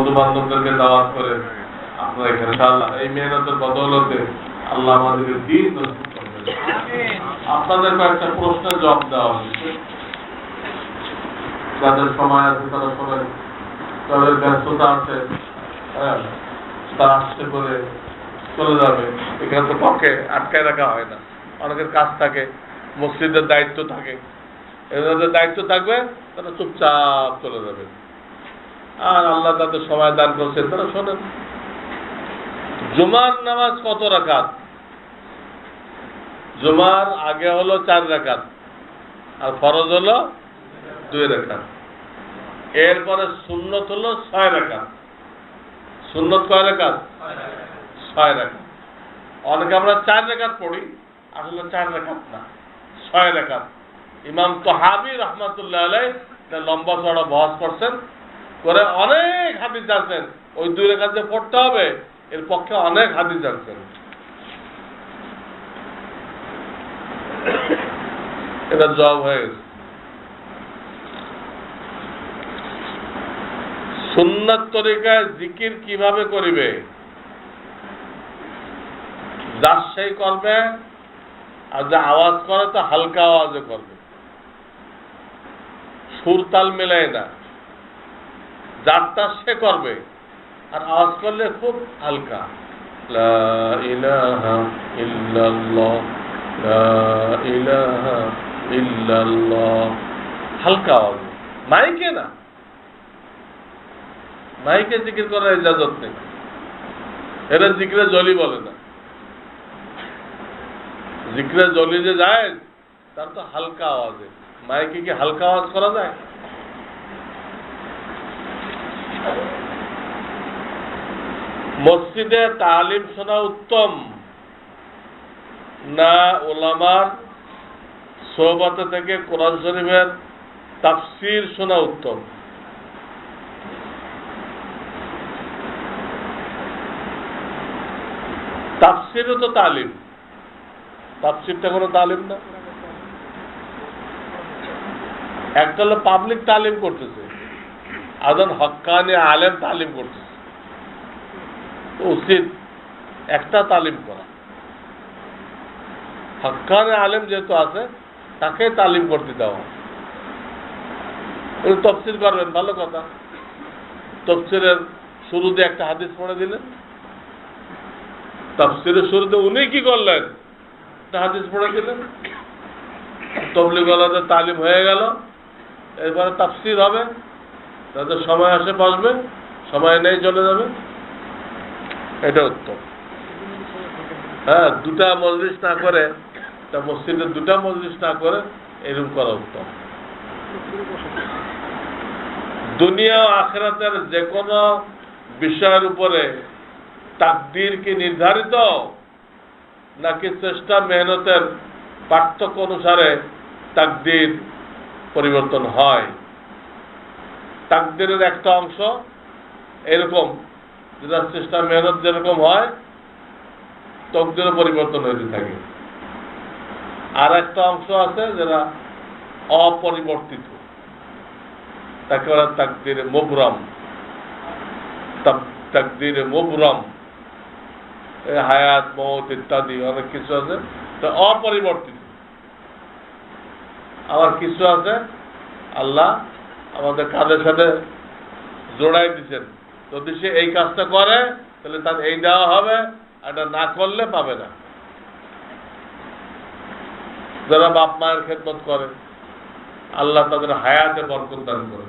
বন্ধু বান্ধবদেরকে দাওয়াত করে। আপনারা এখানে এই মেহনতের বদৌলতে আল্লাহ আমাদেরকে দিন আপনাদের কয়েকটা প্রশ্নের জবাব দেওয়া হয়েছে যাদের সময় আছে তারা সবাই তাদের ব্যস্ততা আছে হ্যাঁ তারা আসতে করে চলে যাবে। এখানে তো পক্ষে আটকায় রাখা হয় না। অনেকের কাজ থাকে, মসজিদের দায়িত্ব থাকে। এদের দায়িত্ব থাকবে, তারা চুপচাপ চলে যাবে। আর আল্লাহ তাদের সময় দান করছে, তারা শোনেন। জুমার নামাজ কত রাকাত? জুমার আগে হলো চার রাকাত, আর ফরজ হলো দুই রাকাত। এরপরে সুন্নত হলো ছয় রাকাত। সুন্নত কয় রাকাত? ছয় রাকাত। অনেকে আমরা চার রেখাত পড়ি, আসলে চার রেখাত না, ছয় রেখাত ইমাম তোহাবি রহমতুল্লাহ আলাই লম্বা চড়া বহস করছেন। করে অনেক হাদিস জানছেন। ওই দুই রেখাত যে পড়তে হবে, এর পক্ষে অনেক হাদিস জানছেন। এটা জব হয়ে গেছে। সুন্নাত তরিকায় জিকির কীভাবে করিবে? যার করবে, আর যে আওয়াজ করে তো হালকা আওয়াজে করবে। সুর তাল মেলায় না। যার তার সে করবে। আর আওয়াজ করলে খুব হালকা। হালকা আওয়াজ। মাইকে না। মাইকে জিকির করার ইজাজত নেই। এরা জিকিরে জলি বলে না। জিক্রে জলি যে যায়, তার তো হালকা আওয়াজে। মাইকে কি হালকা আওয়াজ করা যায়? মসজিদে তালিম শোনা উত্তম, না ওলামার সোহবাতে থেকে কোরআন শরীফের তাফসির শোনা উত্তম। তাফসিরও তো তালিম। তাফসিরটা কোনো তালিম না। একটা হলো পাবলিক তালিম করতেছে। আজন হক্কানি আলেম তালিম করতেছে। উচিত একটা তালিম করা। হক্কানি আলেম যেহেতু আছে, তাকে তালিম করতে দেওয়া উনি তফসিল করবেন, ভালো কথা। তফসিলের শুরুতে একটা হাদিস পড়ে দিলেন। তফসিলের শুরুতে উনি কি করলেন? একটা হাদিস পড়ে দিলেন। তবলিগলাদের তালিম হয়ে গেল। এরপরে তাফসির হবে। তাদের সময় আসে, বসবে। সময় নেই, চলে যাবে। এটা উত্তম। হ্যাঁ দুটা মজলিস না করে, তা মসজিদে দুটা মজলিস না করে এরকম করা উত্তম। দুনিয়া আখেরাতের যে কোনো বিষয়ের উপরে তাকদির কি নির্ধারিত? নাকি চেষ্টা, মেহনতের পার্থক্য অনুসারে তাকদির পরিবর্তন হয়? তাকদিরের একটা অংশ এরকম যেটা চেষ্টা মেহনত যেরকম হয় তকদিরও পরিবর্তন হইতে থাকে। আর একটা অংশ আছে যেটা অপরিবর্তিত। তাকে বলা তাকদিরে মুবরম। তাকদিরে মুবরম। হায়াত মৌত ইত্যাদি অনেক কিছু আছে অপরিবর্তিত। আবার কিছু আছে, আল্লাহ আমাদের কাঁধের সাথে জোড়াই দিচ্ছেন যদি সে এই কাজটা করে, তাহলে তার এই দেওয়া হবে এটা না করলে পাবে না। যারা বাপ মায়ের খেদমত করে, আল্লাহ তাদের হায়াতে বরকত দান করে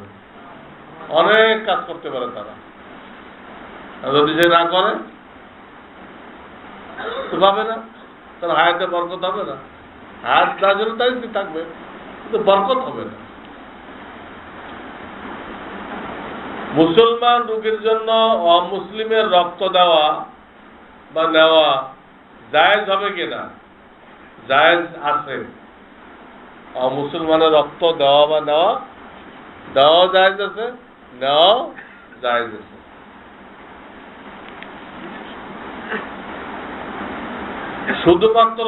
অনেক কাজ করতে পারে তারা। যদি সে না করে, তো পাবে না। তার হায়াতে বরকত হবে না। হায়াত যা জন্য তাই থাকবে, কিন্তু বরকত হবে না। মুসলমান রোগীর জন্য অমুসলিমের রক্ত দেওয়া বা নেওয়া জায়েজ হবে কিনা? জায়েজ আছে। অমুসলমানের রক্ত দেওয়া বা নেওয়া? দেওয়া জায়েজ আছে, নেওয়াও জায়েজ আছে। শুধুমাত্র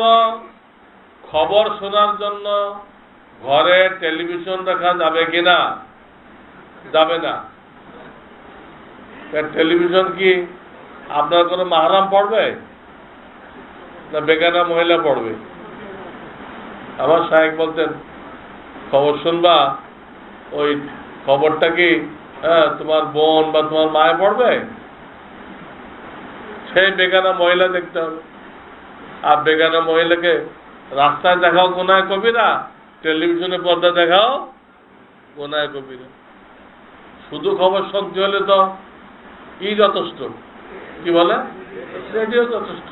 খবর শোনার জন্য ঘরে টেলিভিশন দেখা যাবে কিনা? যাবে না। টেলিভিশন কি আপনার কোনো মাহারাম পড়বে? না বেগানা মহিলা পড়বে? আমার সাহেব বলতেন, খবর শুনবা? ওই খবরটা কি হ্যাঁ তোমার বোন বা তোমার মায়ে পড়বে? সেই বেগানা মহিলা দেখতে হবে। আর বেগানা মহিলাকে রাস্তায় দেখাও কোনায় কবিরা টেলিভিশনে পর্দা দেখাও কোনায় কবিরা। শুধু খবর শুনতে হলে তো ই যথেষ্ট। কি বলে? রেডিও যথেষ্ট।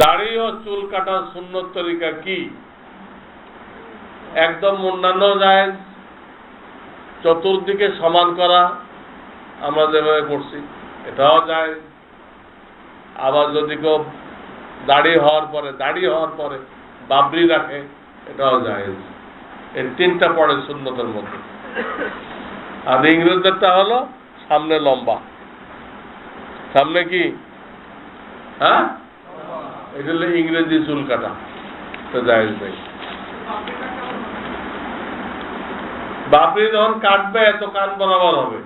দাড়ি ও চুল কাটার সুন্নত তরিকা কি? একদম অন্যান্য যায় চতুর্দিকে সমান করা আমরা যেভাবে করছি এটাও যায় আবার যদি কেউ দাড়ি হওয়ার পরে, দাড়ি হওয়ার পরে বাবরি রাখে, এটাও যায় এই তিনটা পড়ে শূন্যতের মধ্যে। আর ইংরেজদেরটা হলো সামনে লম্বা। সামনে কি? হ্যাঁ? এটা ইংরেজি চুল কাটা তো জায়েজ নেই। বাপরি যখন কাটবে তো কান বরাবর হবে।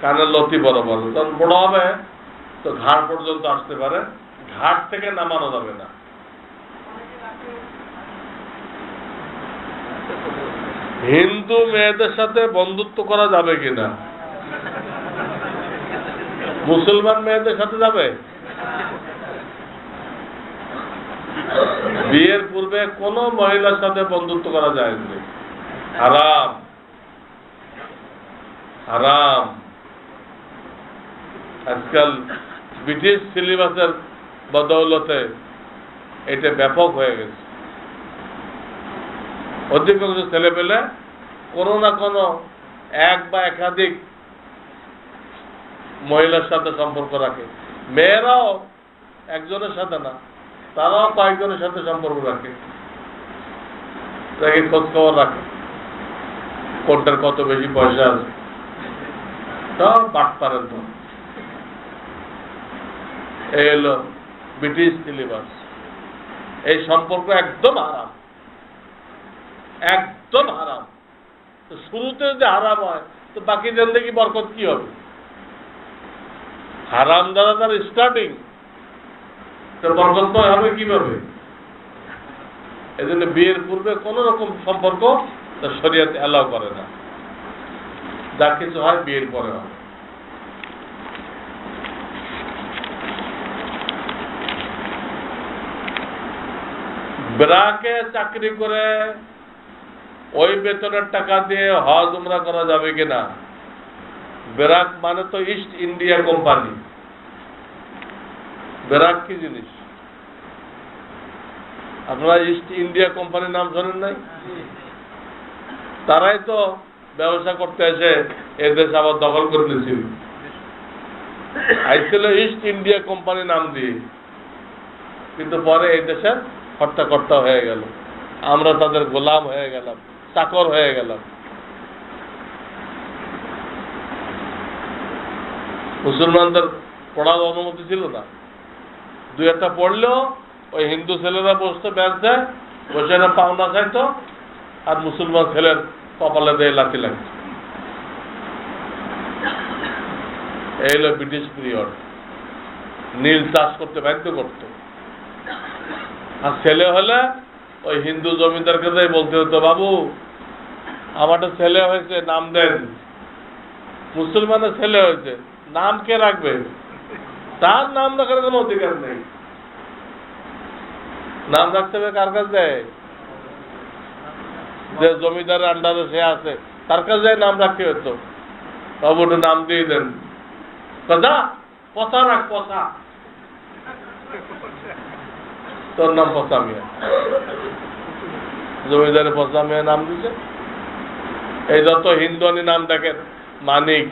কানের লতি বরাবর। যখন বড় হবে, তো ঘাড় পর্যন্ত আসতে পারে। ঘাট থেকে নামানো যাবে না। হিন্দু মেয়েদের সাথে বন্ধুত্ব করা যাবে কিনা? মুসলমান মেয়েদের সাথে যাবে? বিয়ের পূর্বে কোন মহিলার সাথে বন্ধুত্ব করা যায় না হারাম। হারাম। আজকাল ব্রিটিশ সিলেবাসের বদৌলতে এটা ব্যাপক হয়ে গেছে। অধিকাংশ ছেলে পেলে কোনো না কোনো এক বা একাধিক মহিলার সাথে সম্পর্ক রাখে। মেয়েরাও একজনের সাথে না, তারাও কয়েকজনের সাথে সম্পর্ক রাখে। তাকে খোঁজ খবর রাখে। কোনটার কত বেশি পয়সা আছে। সব বাট পারেন তো এই হলো ব্রিটিশ সিলেবাস। এই সম্পর্ক একদম হারাম একদম হারাম। শুরুতে যদি হারাম হয়, তো বাকি জিন্দগি বরকত কি হবে? হারাম দ্বারা তার স্টার্টিং তো বরকত হবে কীভাবে? এই জন্য বিয়ের পূর্বে কোন রকম সম্পর্ক তা শরীয়ত অ্যালাউ করে না। যা কিছু হয় বিয়ের পরে হয় ব্রাকে চাকরি করে ওই বেতনের টাকা দিয়ে হজ উমরা করা যাবে কিনা? বেরাক মানে তো ইস্ট ইন্ডিয়া কোম্পানি বেরাক কি জিনিস? আপনারা ইস্ট ইন্ডিয়া কোম্পানির নাম শোনেন নাই? তারাই তো ব্যবসা করতে এসে এদেশ আবার দখল করে নিয়েছিল। আইছিল ইস্ট ইন্ডিয়া কোম্পানি নাম দিয়ে। কিন্তু পরে এই দেশের হর্তাকর্তা হয়ে গেল। আমরা তাদের গোলাম হয়ে গেলাম। চাকর হয়ে গেলাম। মুসলমানদের পড়ার অনুমতি ছিল না। দুই একটা পড়লেও ওই হিন্দু ছেলেরা বসতো ব্যাংকে বসে না পাওনা খাইতো আর মুসলমান ছেলের কপালে দেয় লাঠি লাগতো। এই হলো ব্রিটিশ পিরিয়ড। নীল চাষ করতে বাধ্য করতো। আর ছেলে হলে ওই হিন্দু জমিদারকে বলতে হতো, বাবু আমারটা ছেলে হয়েছে, নাম দেন। মুসলমানের ছেলে হয়েছে। নাম কে রাখবে? তার নাম রাখার কোনো অধিকার নেই। নাম রাখতে হবে কার কাছে? যে জমিদারের আন্ডারে সে আছে, তার কাছে নাম রাখতে হতো বাবু, একটু নাম দিয়ে দেন। কথা পচা রাখ পচা তোর নাম পচা মিয়া জমিদারে পচা মিয়া নাম দিছে এই যত হিন্দুয়ানি নাম দেখেন। মানিক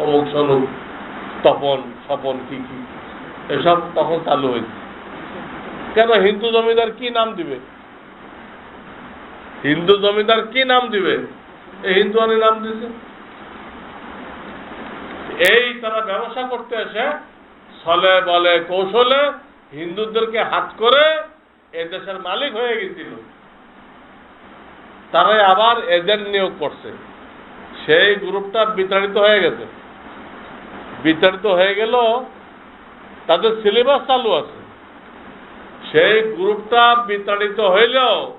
অমুক সনুক তপন, স্বপন, কি কি। এসব তখন চালু হয়েছে। কেন হিন্দু জমিদার কি নাম দিবে? হিন্দু জমিদার কি নাম দিবে? এই হিন্দুয়ানি নাম দিছে। এই তারা ব্যবসা করতে এসে ছলে, বলে, কৌশলে হিন্দুদেরকে হাত করে এ দেশের মালিক হয়ে গেছিল। তারাই আবার এজেন্ট নিয়োগ করছে। সেই গ্রুপটা বিতাড়িত হয়ে গেছে। বিতাড়িত হয়ে গেল তাদের সিলেবাস চালু আছে। সেই গ্রুপটা বিতাড়িত হইলেও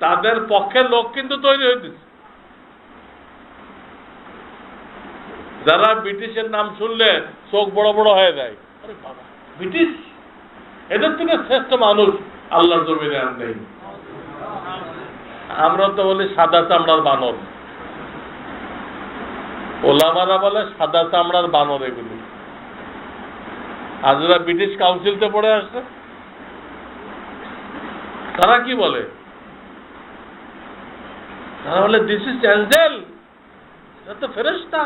তাদের পক্ষে লোক কিন্তু তৈরি হইতেছে। যারা ব্রিটিশের নাম শুনলে চোখ বড় বড় হয়ে যায়। ব্রিটিশ? এদের থেকে শ্রেষ্ঠ মানুষ আল্লাহর জমিনে আর নেই। আমরা তো বলি সাদা চামড়ার বানর। ওলামারা বলে সাদা চামড়ার বানর এগুলি। আর যারা ব্রিটিশ কাউন্সিলতে পড়ে আসছে তারা কি বলে? তারা বলে দিস ইজ অ্যাঞ্জেল এটা তো ফেরেস্তা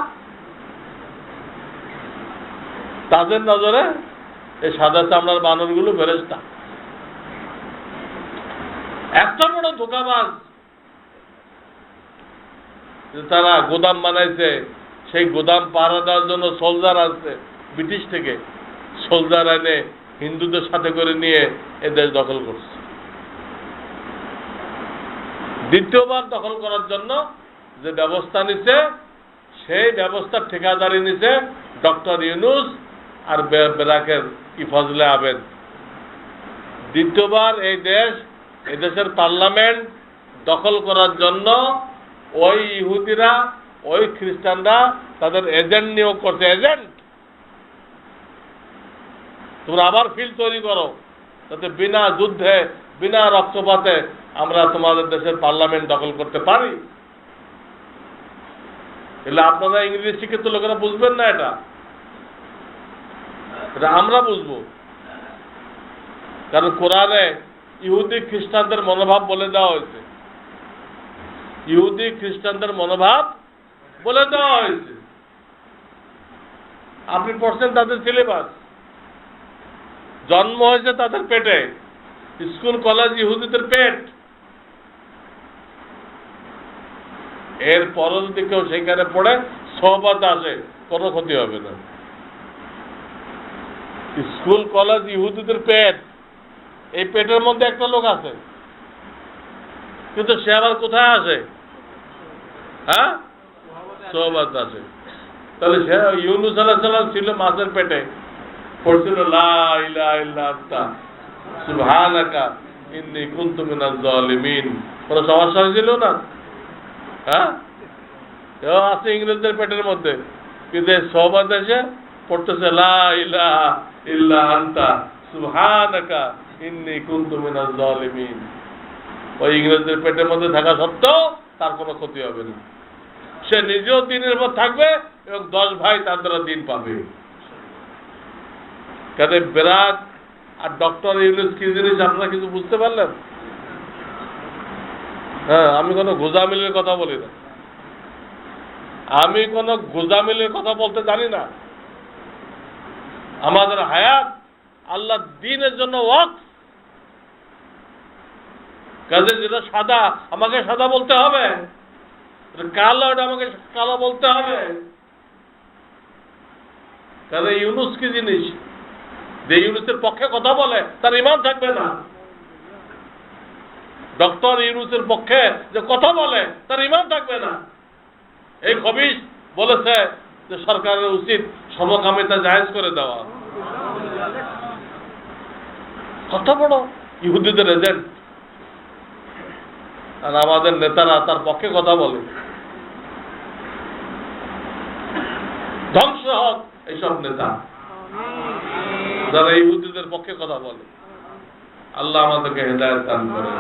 তাদের নজরে এই সাদা চামড়ার বানরগুলো ফেরেস্তা এত বড় ধোকাবাজ। তারা গোদাম বানাইছে, সেই গোদাম পাহারা দেওয়ার জন্য সোলজার আসছে, ব্রিটিশ থেকে। সোলজার এনে হিন্দুদের সাথে করে নিয়ে এ দেশ দখল করছে। দ্বিতীয়বার দখল করার জন্য যে ব্যবস্থা নিছে, সেই ব্যবস্থার ঠিকাদারি নিছে ডক্টর ইউনুস আর বেরাকের ইফজলে আবেদ। দ্বিতীয়বার এই দেশ এই দেশের পার্লামেন্ট দখল করার জন্য ওই ইহুদিরা, ওই খ্রিস্টানরা তাদের এজেন্ট নিয়োগ করছে। এজেন্ট তোমরা আবার ফিল তৈরি করো। যাতে বিনা যুদ্ধে, বিনা রক্তপাতে আমরা তোমাদের দেশের পার্লামেন্ট দখল করতে পারি। এলে আপনারা ইংরেজি শিক্ষিত লোকেরা বুঝবেন না এটা। এটা আমরা বুঝব। কারণ কোরআনে ইহুদি খ্রিস্টানদের মনোভাব বলে দেওয়া হয়েছে। ইহুদি খ্রিস্টানদের মনোভাব বলে দেওয়া হয়েছে। আপনি পড়ছেন তাদের সিলেবাস। জন্ম হয়েছে তাদের পেটে। স্কুল, কলেজ ইহুদিদের পেট। এর পরে যদি কেউ সেখানে পড়ে সহবাদ আসে, কোনো ক্ষতি হবে না। স্কুল, কলেজ ইহুদিদের পেট। এই পেটের মধ্যে একটা লোক আছে। কিন্তু সে আবার কোথায় আসে? হ্যাঁ? আছে। তাহলে সে ইউনুস সাল্লাম ছিল মাছের পেটে। পড়ছিল কুনতু মিনাজ জালিমিন না? হ্যাঁ? আছে ইংরেজদের পেটের মধ্যে। কিন্তু সহবাদ এসে পড়তেছে, লা ইলাহা আনতা, সুবহানাকা ইন্নী জালিমিন ওই ইংরেজদের পেটের মধ্যে থাকা সত্ত্বেও তার কোনো ক্ষতি হবে না। সে নিজেও দিনের পর থাকবে এবং দশ ভাই তার দ্বারা দিন পাবে। কাজে বেরাক আর ডক্টর ইউনুস কি জিনিস আপনারা কিছু বুঝতে পারলেন? হ্যাঁ আমি কোনো গোজামিলের কথা বলি না। আমি কোনো গোজামিলের কথা বলতে জানি না। আমাদের হায়াত আল্লাহ দিনের জন্য ওয়াক। কাজে যেটা সাদা, আমাকে সাদা বলতে হবে। কালো এটা আমাকে কালো বলতে হবে। তাহলে ইউনুস কি জিনিস? যে ইউনুসের পক্ষে কথা বলে, তার ইমান থাকবে না। ডক্টর ইউনুসের পক্ষে যে কথা বলে, তার ইমান থাকবে না। এই খবিস বলেছে যে সরকারের উচিত সমকামিতা জাহেজ করে দেওয়া। কত বড় ইহুদিদের এজেন্ট আর আমাদের নেতারা তার পক্ষে কথা বলে ধ্বংস হোক এইসব নেতা যারা ইহুদিদের পক্ষে কথা বলে আল্লাহ আমাদেরকে হেদায়ত দান করে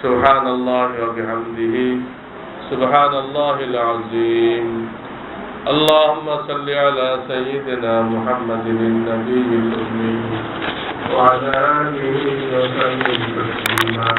সুবহান আল্লাহ وبحمده سبحان الله العظيم اللهم صل على سيدنا محمد النبي الأمي وعلى آله وصحبه تسليما